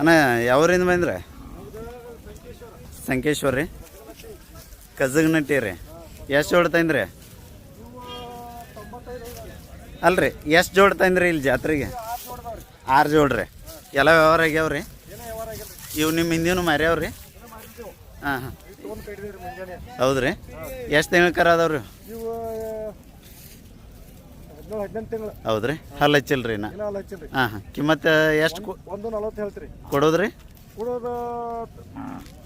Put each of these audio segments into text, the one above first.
ಅಣ್ಣ, ಯಾವ್ರಿಂದ ಬಂದ್ರೆ? ಸಂಕೇಶ್ವರ ರೀ. ಕಜಗ್ನಟ್ಟಿ ರೀ. ಎಷ್ಟು ಜೋಡ್ ತಂದ್ರಿ? ಅಲ್ರಿ, ಎಷ್ಟು ಜೋಡ್ ತಂದ್ರಿ ಇಲ್ಲಿ ಜಾತ್ರೆಗೆ? ಆರು ಜೋಡ್ರಿ ಎಲ್ಲ ವ್ಯವಹಾರ ಆಗ್ಯಾವ್ರಿ? ಇವು ನಿಮ್ಮ ಹಿಂದಿನೂ ಮಾರ್ಯಾವ್ರಿ? ಹಾಂ ಹಾಂ. ಹೌದ್ರಿ. ಎಷ್ಟು ತಿಂಗಳ ಕರ ಅದಾವ್ರಿ ಇವು ಹದಿನೇಳು ಹದಿನೆಂಟು ತಿಂಗಳು ಹೌದ್ರಿ? ಹಲ್ಲ ಹಚ್ಚಿಲ್ರಿ ನಾ ಹಾಂ ಹಾಂ. ಕಿಮ್ಮತ್ತು ಎಷ್ಟು ಒಂದು ನಲವತ್ತು ಹೇಳ್ತೀರಿ. ಕೊಡೋದ್ರಿ? ಕೊಡೋದು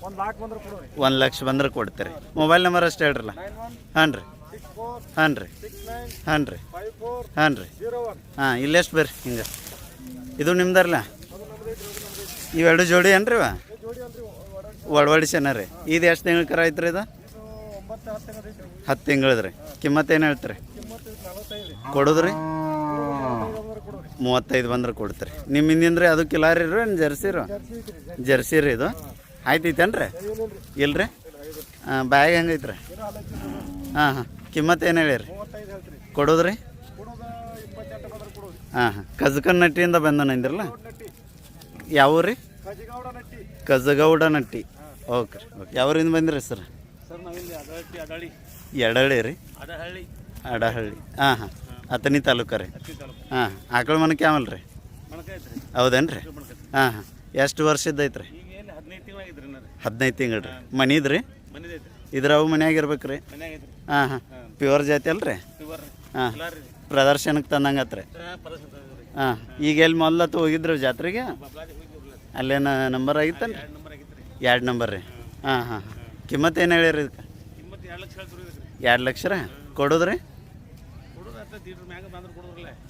ಒಂದು ಲಾಕ್ ಬಂದ್ರೆ ಕೊಡೋರಿ. ಒಂದು ಲಕ್ಷ ಬಂದ್ರೆ ಕೊಡ್ತೀರಿ. ಮೊಬೈಲ್ ನಂಬರ್ ಅಷ್ಟು ಹೇಳ್ರಲ್ಲ? ಹಾಂ ರೀ. ಹಾ ರೀ. ಹಾಂ ರೀ. ಹಾಂ ರೀ. ಹಾಂ ಇಲ್ಲೆಷ್ಟು ಬರ್ರಿ ಹಿಂಗೆ? ಇದು ನಿಮ್ದರ್ಲ? ಅದು ನಮ್ದು ಐತ್ರಿ ಅದು ನಮ್ದು ಐತ್ರಿ. ಇವೆರಡು ಜೋಡಿ ಏನ್ರಿ ಒಡ ಒಡವಡಿಸೇನ ರೀ. ಇದು ಎಷ್ಟು ತಿಂಗಳ ಕರ ಐತ್ರಿ ಇದು? ಹತ್ತು ತಿಂಗಳದ್ರಿ ಕಿಮ್ಮತ್ತೇನು ಏನು ಹೇಳ್ತೀರಿ ಕಿಮ್ಮತ್ತು ಇದು ನಲವತ್ತೈದು ರೀ ಕೊಡೋದ್ರಿ? ಮೂವತ್ತೈದು ಬಂದ್ರೆ ಕೊಡ್ತೀರಿ. ನಿಮ್ಮ ಹಿಂದಿಂದ್ರಿ ಅದು ಕಿಲಾರಿ ರೀ ಏನು ಜರ್ಸಿ ರೀ ಜರ್ಸಿ ರೀ ಇದು. ಆಯ್ತೈತೇನ್ರಿ? ಇಲ್ರಿ? ಹಾಂ ಬ್ಯಾಗ್ ಹೆಂಗೈತ್ರಿ? ಹಾಂ ಹಾಂ. ಕಿಮ್ಮತ್ತು ಏನು ಹೇಳಿರಿ? ಕೊಡೋದ್ರಿ? ಹಾಂ ಹಾಂ. ಕಜಕನ್ ನಟ್ಟಿಯಿಂದ ಬಂದನಂದಿರಲ್ಲ ಯಾವ ರೀ ಕಜಗೌಡ ನಟ್ಟಿ. ಓಕೆ. ರೀ ಓಕೆ ಯಾವ್ರಿಂದ ಬಂದಿರಿ ಸರ್? ಎಡಳಿ ರೀ. ಅಡಹಳ್ಳಿ. ಹಾಂ ಹಾಂ. ಅತನಿ ತಾಲೂಕು ರೀ. ಹಾಂ ಆಕಳ ಮನೆ ಕ್ಯಾಮಲ್ ರೀ. ಹೌದೇನು ರೀ? ಹಾಂ ಹಾಂ. ಎಷ್ಟು ವರ್ಷದ ಐತ್ರಿ ಎಲ್ಲಿ ಹದಿನೈದು ತಿಂಗಳು ರೀ. ಮನೆ ಇದ್ರಿ ಇದ್ರವು ಇದ್ರ ಅವು ಮನ್ಯಾಗ ಇರ್ಬೇಕು ರೀ. ಹಾಂ ಹಾಂ. ಪ್ಯೂರ್ ಜಾತಿ ಅಲ್ರಿ? ರೀ. ಹಾಂ. ರೀ. ಪ್ರದರ್ಶನಕ್ಕೆ ತಂದಂಗೆ ರೀ ಪರಸ್ ರೀ ಹಾಂ. ಈಗ ಎಲ್ಲಿ ಮೊದಲತ್ತು ಹೋಗಿದ್ರು ಜಾತ್ರೆಗೆ? ಅಲ್ಲೇನ ನಂಬರ್ ಆಗಿತ್ತಲ್ಲ ಎರಡು ನಂಬರ್ ರೀ ಎರಡು ನಂಬರ್ ರೀ. ಹಾಂ. ಹಾಂ ಹಾಂ ಕಿಮ್ಮತ್ತು ಏನು ಹೇಳಿರಿ ಇದಕ್ಕೆ? ಎರಡು ಲಕ್ಷ ರೀ ಕೊಡೋದ್ರಿ?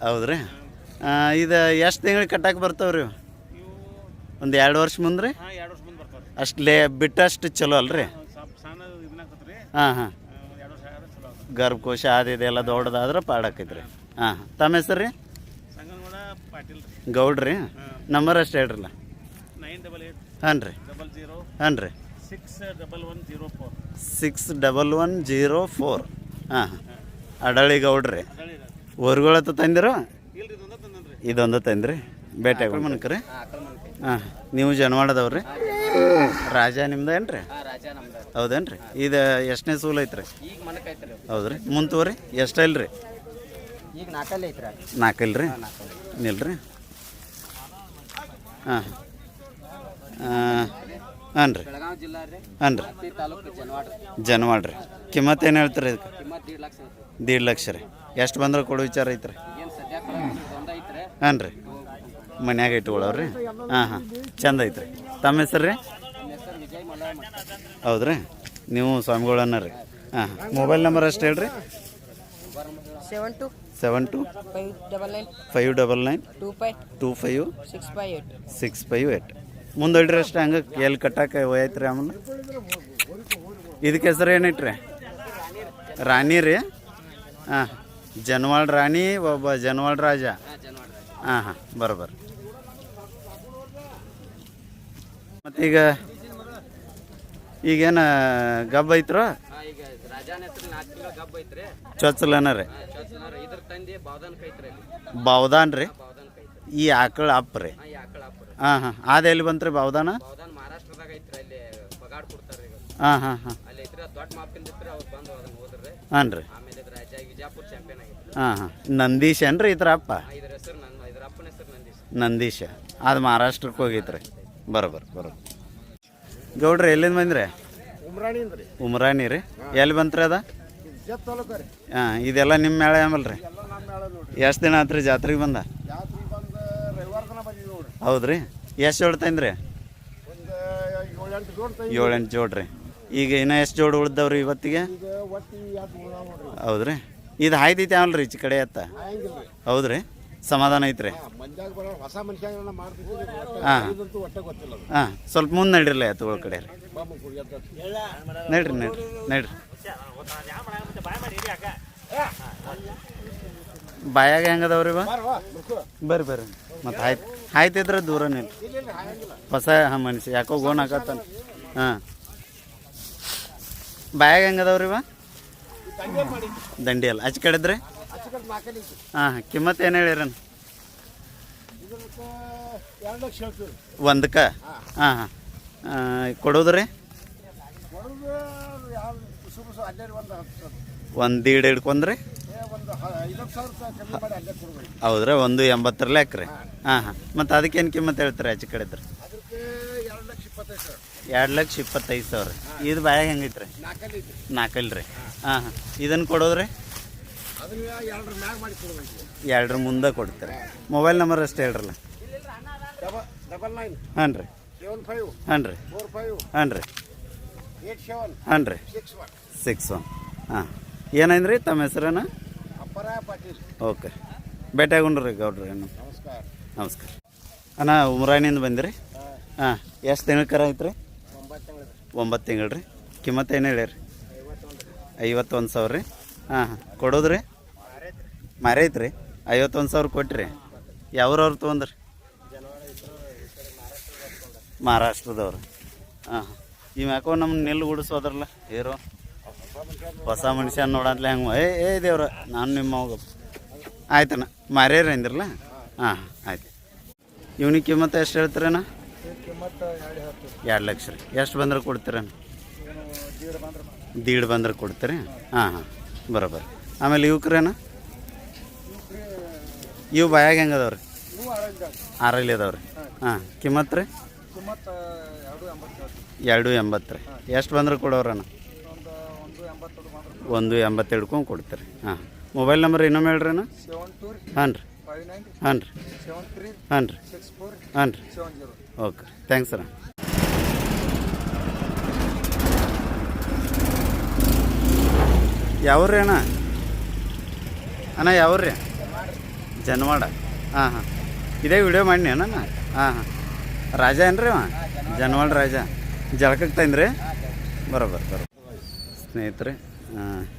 ಹೌದ್ರಿ? ಇದು ಎಷ್ಟು ತಿಂಗಳಿಗೆ ಕಟ್ಟಕ್ಕೆ ಬರ್ತಾವ್ರಿ ಒಂದು ಎರಡು ವರ್ಷ ಮುಂದ್ರಿ? ಅಷ್ಟು ಲೇ ಬಿಟ್ಟಷ್ಟು ಚಲೋ ಅಲ್ರಿ? ಹಾಂ ಹಾಂ ಗರ್ಭಕೋಶ ಅದು ಇದೆಲ್ಲ ದೊಡ್ಡದಾದ್ರೆ ಪಾಡಾಕೈತ್ರಿ. ಹಾಂ ಹಾಂ. ತಮ್ಮ ಹೆಸರು ರೀ. ಗೌಡ್ರಿ? ನಂಬರ್ ಅಷ್ಟು ಹೇಳ್ರಲ್ಲ? ಹಾಂ ರೀ. ಹಾಂ ರೀ. Six double one zero four. Six double one zero four. ಹಾಂ ಅಡಳಿ ಗೌಡ್ರಿ. ಊರುಗಳತ್ತ ತಂದಿರ? ಇದೊಂದ ತಂದ್ರಿ? ಬೇಟೆ ಮನಕ್ರಿ ಹಾಂ ನೀವು ಜನವಾಡದವ್ರಿ ರಾಜ ನಿಮ್ದು ಏನ್ರಿ? ರಾಜ ನಮ್ದು. ಹೌದೇನ್ರಿ? ಇದು ಎಷ್ಟನೇ ಸೂಲ್ ಐತ್ರಿ? ಹೌದ್ರಿ. ಮುಂತೂರಿ ಎಷ್ಟು ಇಲ್ರಿ? ಈಗ ಇಲ್ರಿ ನಿಲ್ರಿ? ಹಾಂ. ಹಾಂ ರೀ. ರೀ. ಹಾಂ ರೀ. ಜನವಾಡ ಜನವಾಡ್ರಿ ಕಿಮ್ಮತ್ತು ಏನು ಹೇಳ್ತೀರಿ ಇದಕ್ಕೆ? ಕಿಮ್ಮತ್ ದೀಡ್ ಲಕ್ಷ ರೀ. ಎಷ್ಟು ಬಂದ್ರೆ ಕೊಡೋ ವಿಚಾರ ಐತ್ರಿ. ಏನು ಸದ್ಯಕ್ಕೆ ಒಂದ ಐತ್ರಿ. ಹಾಂ ರೀ. ಮನ್ಯಾಗ ಇಟ್ಕೊಳ್ಳೋರಿ ಹಾಂ ಹಾಂ. ಚಂದ ಐತ್ರಿ. ತಮ್ಮ ಹೆಸರು ರೀ? ಹೌದ್ರಿ. ನೀವು ಸ್ವಾಮಿಗಳನ್ನ ರೀ. ಹಾಂ. ಮೊಬೈಲ್ ನಂಬರ್ ಅಷ್ಟು ಹೇಳ್ರಿ? Seven two seven two five double nine five double nine two five two five six five eight. Six five eight. ಮುಂದೊಡ್ರಿ ಅಷ್ಟೇ ಹಂಗೆ ಎಲ್ಲಿ ಕಟ್ಟಾಕ ಹೋಯ್ತ್ರಿ ಆಮೇಲೆ ಇದಕ್ಕೆ ಹೆಸರು ಏನಿಟ್ರಿ? ರಾಣಿ ರೀ. ಹಾಂ ಜನವಾಳ್ ರಾಣಿ ಒಬ್ಬ ಜನವಾಳ್ ರಾಜ. ಹಾಂ ಹಾಂ ಬರೋಬರ್ ಮತ್ತೀಗ ಈಗೇನ ಗಬ್ಬ ಐತ್ರ? ಚೊಚ್ಚಲನ ರೀ. ಬಾವದಾನ್ ರೀ. ಈ ಆಕಳ ಅಪ್ಪ ರೀ. ಹಾಂ ಅಪ್ಪ ರೀ. ಹಾಂ ಅದು ಎಲ್ಲಿ ಬಂತ್ರಿ ಬಾವ್ದಾನ? ಬಾವದನ್ ಮಹಾರಾಷ್ಟ್ರದಾಗ ಐತ್ರಿ ಅಲ್ಲಿ ಬಗಾಡ್ ಕೊಡ್ತಾರ್ರಿ ಈಗ ಹಾಂ ಹಾಂ ಹಾಂ. ಅಲ್ಲಿ ಐತ್ರಿ ದೊಡ್ಡ ಮಾಪಿಂದ ಇತ್ರಿ ಅವ್ರು ಬಂದು ಅದನ್ನ ಹೋದ್ರಿ ಹಾಂ ರೀ. ಆಮೇಲೆ ಇದ್ರ ವಿಜಾಪುರ ಚಾಂಪಿಯನ್ ಆಗೈತ್ರಿ ಹಾಂ ಹಾಂ. ನಂದೀಶ್ ಏನ್ರಿ ಇದ್ರ ಅಪ್ಪ? ನನ್ನ ಇದ್ರ ಅಪ್ಪನ ಹೆಸರು ನಂದೀಶ್. ನಂದೀಶ. ಅದು ಮಹಾರಾಷ್ಟ್ರಕ್ಕೆ ಹೋಗೈತ್ರಿ. ಬರೋಬರ್ ಬರೋಬರ್. ಗೌಡ್ರಿ ಎಲ್ಲಿಂದ ಬಂದ್ರಿ? ಉಮ್ರಾಣಿ ರೀ. ಉಮ್ರಾಣಿ ರೀ. ಎಲ್ಲಿ ಬಂತ್ರಿ ಅದ? ರೀ. ಹಾಂ ಇದೆಲ್ಲ ನಿಮ್ಮ ಮೇಳ ಆಮಲ್ ರೀ ಎಲ್ಲ ನಮ್ಮ ಮೇಳ ನೋಡ್ರಿ. ಎಷ್ಟು ದಿನ ಆತ್ರಿ ಜಾತ್ರೆಗೆ ಬಂದ ಜಾತ್ರೆ ಬಂದು? ಹೌದ್ರಿ? ಎಷ್ಟು ಜೋಡ್ ತಂದ್ರಿ? ಏಳೆಂಟು ಜೋಡ್ರಿ ಈಗ ಇನ್ನೂ ಎಷ್ಟು ಜೋಡ್ ಉಳ್ದವ್ರಿ ಇವತ್ತಿಗೆ? ಹೌದ್ರಿ? ಇದು ಹಾಯ್ದೈತೆ ಅವಲ್ರಿ ಈಚೆ ಕಡೆ ಎತ್ತ? ಹೌದ್ರಿ? ಸಮಾಧಾನ ಐತ್ರಿ? ಹಾಂ. ಹಾಂ. ಸ್ವಲ್ಪ ಮುಂದೆ ನಡಿರಲ್ಲ ಎತ್ತುಗಳ ಕಡೆ ರೀ. ನಡ್ರಿ ನಡ್ರಿ ಬಾಯಾಗ ಹೆಂಗದವ್ರಿ ಮುರ್ಕೋ ಬರ್ರಿ ಬರ್ರಿ. ಮತ್ತೆ ಆಯ್ತು ಆಯ್ತಿದ್ರೆ ದೂರ ನಿಲ್ ಇಲ್ಲ ಇಲ್ಲ ಹಾಗಂಗಿಲ್ಲ ಹೊಸ ಹಾಂ ಮನುಷ್ಯ ಯಾಕೋ ಗೋನ್ ಹಾಕತ್ತಾನ. ಹಾಂ. ಬಾಯಾಗ ಹೆಂಗದವ್ರಿ ಇವ? ದಂಡಿ ಅಲ್ಲ. ಆಚೆ ಕಡೆದ್ರಿ ಹಾಂ ಕಿಮ್ಮತ್ ಏನು ಹೇಳಿರನ್? ಒಂದಕ್ಕೆ ಹಾಂ ಹಾಂ. ಕೊಡೋದ್ರಿ ಒಂದು ದೀಡ್ ಹಿಡ್ಕೊಂಡ್ರಿ? ಹೌದ್ರಾ? ಒಂದು ಎಂಬತ್ತರ ಲೆಕ್ಕ ರೀ ಹಾಂ ಹಾಂ. ಮತ್ತು ಅದಕ್ಕೇನು ಕಿಮ್ಮತ್ತು ಹೇಳ್ತಾರೆ ಹೆಚ್ಚು ಕಡೆ ಇದ್ರೆ ಎರಡು ಲಕ್ಷ ಇಪ್ಪತ್ತೈದು ಸಾವಿರ. ಇದು ಬಾಯಾಗ ಹೆಂಗೈತ್ರಿ ನಾಲ್ಕಲ್ಲ ರೀ ಹಾಂ ಹಾಂ. ಇದನ್ನು ಕೊಡೋದ್ರಿ? ಎರಡರ ಮುಂದೆ ಕೊಡ್ತಾರೆ. ಮೊಬೈಲ್ ನಂಬರ್ ಅಷ್ಟೇ ಹೇಳ್ರಲ್ಲ? ಹಾಂ ರೀ ಹಾಂ ರೀ ಹಾಂ ರೀ ಹಾಂ ರೀ ಸಿಕ್ಸ್ ಒನ್. ಹಾಂ. ಏನೈಂದ್ರಿ ತಮ್ಮ ಹೆಸರೇನ? ಓಕೆ. ಭೇಟಿಯಾಗೊಂಡ್ರಿ ಗೌಡ್ರಿ ಏನು ನಮಸ್ಕಾರ. ನಮಸ್ಕಾರ. ಅಣ್ಣ ಉಮ್ರಾಣಿಯಿಂದ ಬಂದಿರಿ? ಹಾಂ. ಎಷ್ಟು ತಿಂಗಳ ಐತ್ರಿ? ಒಂಬತ್ತು ತಿಂಗಳು ರೀ. ಕಿಮ್ಮತ್ತು ಏನು ಹೇಳಿರಿ ಐವತ್ತೊಂದು ಸಾವಿರ ರೀ. ಹಾಂ ಹಾಂ. ಕೊಡೋದ್ರಿ? ಮಾರಿ ಐತ್ರಿ ಐವತ್ತೊಂದು ಸಾವಿರ ಕೊಟ್ಟಿರಿ ಯಾವ್ರವ್ರು ತೊಗೊಂಡ್ರಿ? ಮಹಾರಾಷ್ಟ್ರದವ್ರು. ಹಾಂ ಹಾಂ. ಈ ಯಾಕೋ ನಮ್ಮ ನೆಲ್ಲು ಗುಡಿಸೋದ್ರಲ್ಲ ಹೀರೋ ಹೊಸ ಮನುಷ್ಯ ನೋಡಂತಲೇ ಹೆಂಗೆ ಏ ಏ, ದೇವ್ರ, ನಾನು ನಿಮ್ಮ ಮಗ. ಆಯ್ತಣ್ಣ, ಮಾರ್ಯಾರ ಅಂದಿರಲ್ಲ? ಹಾಂ, ಆಯ್ತು. ಇವ್ನಿಗೆ ಕಿಮ್ಮತ್ತು ಎಷ್ಟು ಹೇಳ್ತೀರಣ್ಣ? ಎರಡು ಲಕ್ಷ ರೀ. ಎಷ್ಟು ಬಂದ್ರೆ ಕೊಡ್ತೀರಣ್ಣ? ದೀಡ್ ಬಂದ್ರೆ ಕೊಡ್ತೀರಿ? ಹಾಂ ಹಾಂ, ಬರೋಬ್ಬರ. ಆಮೇಲೆ ಇವಕ್ರೇನ ಇವು ಬಾಯಾಗ ಹೆಂಗೆ ಅದಾವ್ರಿ? ಆರಲ್ಲಿ ಅದಾವ್ರಿ. ಹಾಂ ಕಿಮ್ಮತ್ತು ರೀ? ಎರಡು ಎಂಬತ್ತು ರೀ. ಎಷ್ಟು ಬಂದ್ರೆ ಕೊಡೋರಣ್ಣ? ಒಂದು ಒಂದು ಎಂಬತ್ತು ಕೊಡ್ತಾರೆ. ಹಾಂ. ಮೊಬೈಲ್ ನಂಬರ್ ಇನ್ನೊಮ್ಮೆ ಹೇಳ್ರಿ ಹಾಂ ರೀ. ಹಾಂ ರೀ. ಹಾಂ ರೀ. ಹಾಂ ರೀ. ಓಕೆ. ಥ್ಯಾಂಕ್ಸ್ ಸರ್ ಯಾವ್ರಿ ಅಣ್ಣ? ಅಣ್ಣ ಯಾವ್ರಿ ಜನವಾಡ. ಹಾಂ ಹಾಂ. ಇದೇ ವಿಡಿಯೋ ಮಾಡಿ ಅಣ್ಣ ಹಾಂ ಹಾಂ. ರಾಜ ಏನ್ರಿ ಅವ? ಜನ್ವಾಡ ರಾಜ. ಜಳಕಕ್ಕೆ ತಂದ್ರಿ? ಬರೋಬರ್ ಬರೋ ಸ್ನೇಹಿತರೆ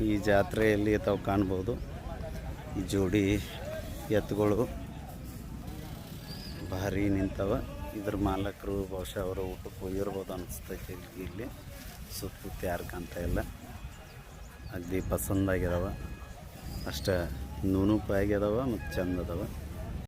ಈ ಜಾತ್ರೆಯಲ್ಲಿ ತಾವು ಕಾಣ್ಬೋದು. ಈ ಜೋಡಿ ಎತ್ತುಗಳು ಭಾರಿ ನಿಂತವ. ಇದ್ರ ಮಾಲಕರು ಬಹುಶಃ ಅವರು ಊಟಕ್ಕೆ ಹೋಗಿರ್ಬೋದು ಅನಿಸ್ತೈತೆ ಇಲ್ಲಿ. ಇಲ್ಲಿ ಸುತ್ತ ಯಾರು ಕಾಣ್ತಾ ಇಲ್ಲ. ಅಗದಿ ಪಸಂದಾಗಿದಾವ ಅಷ್ಟು ನುಣುಪಾಗ್ಯದವ ಮತ್ತು ಚಂದ ಅದಾವ.